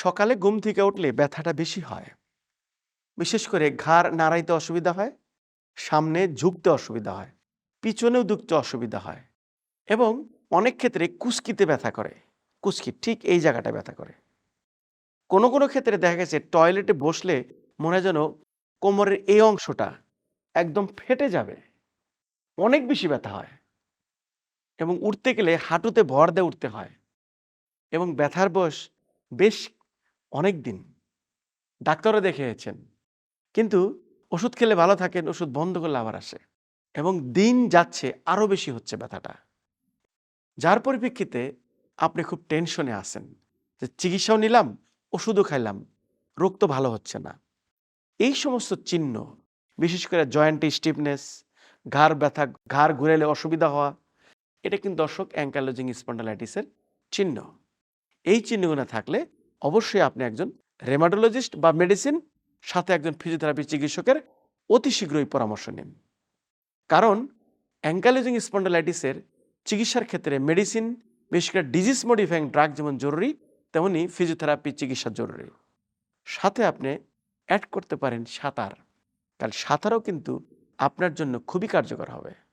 সকালে ঘুম থেকে উঠলে ব্যথাটা বেশি হয়। বিশেষ করে ঘাড় নাড়াইতে অসুবিধা হয়, সামনে ঝুঁকতে অসুবিধা হয়, পিছনেও দুখতে অসুবিধা হয় এবং অনেক ক্ষেত্রে কুস্কিতে ব্যথা করে। কুস্কি ঠিক এই জায়গাটা ব্যথা করে। কোনো কোনো ক্ষেত্রে দেখা গেছে টয়লেটে বসলে মনে যেন কোমরের এই অংশটা একদম ফেটে যাবে। অনেক বেশি ব্যথা হয় এবং উঠতে গেলে হাঁটুতে ভর দিয়ে উঠতে হয় এবং ব্যথার বয়স বেশ অনেক দিন ডাক্তারও দেখিয়েছেন। কিন্তু ওষুধ খেলে ভালো থাকেন, ওষুধ বন্ধ করলে আবার আসে। এবং দিন যাচ্ছে, আরও বেশি হচ্ছে ব্যথাটা। যার পরিপ্রেক্ষিতে আপনি খুব টেনশনে আছেন যে চিকিৎসাও নিলাম, ওষুধও খাইলাম, রোগ তো ভালো হচ্ছে না। এই সমস্ত চিহ্ন, বিশেষ করে জয়েন্টে স্টিফনেস, ঘাড় ব্যথা, ঘাড় ঘুরেলে অসুবিধা হওয়া, এটা কিন্তু দর্শক অ্যাঙ্কালোজিং স্পন্ডালাইটিসের চিহ্ন। এই চিহ্নগুলো থাকলে অবশ্যই আপনি একজন রেমাটোলজিস্ট বা মেডিসিন সাথে একজন ফিজিওথেরাপি চিকিৎসকের অতি শীঘ্রই পরামর্শ নিন। কারণ অ্যাঙ্কালোজিং স্পন্ডালাইটিসের চিকিৎসার ক্ষেত্রে মেডিসিন বিশেষ করে ডিজিজ মডিফাইং ড্রাগ যেমন জরুরি, তেমনি ফিজিওথেরাপি চিকিৎসা জরুরি। সাথে আপনি অ্যাড করতে পারেন সাঁতার। কারণ সাঁতারও কিন্তু আপনার জন্য খুবই কার্যকর হবে।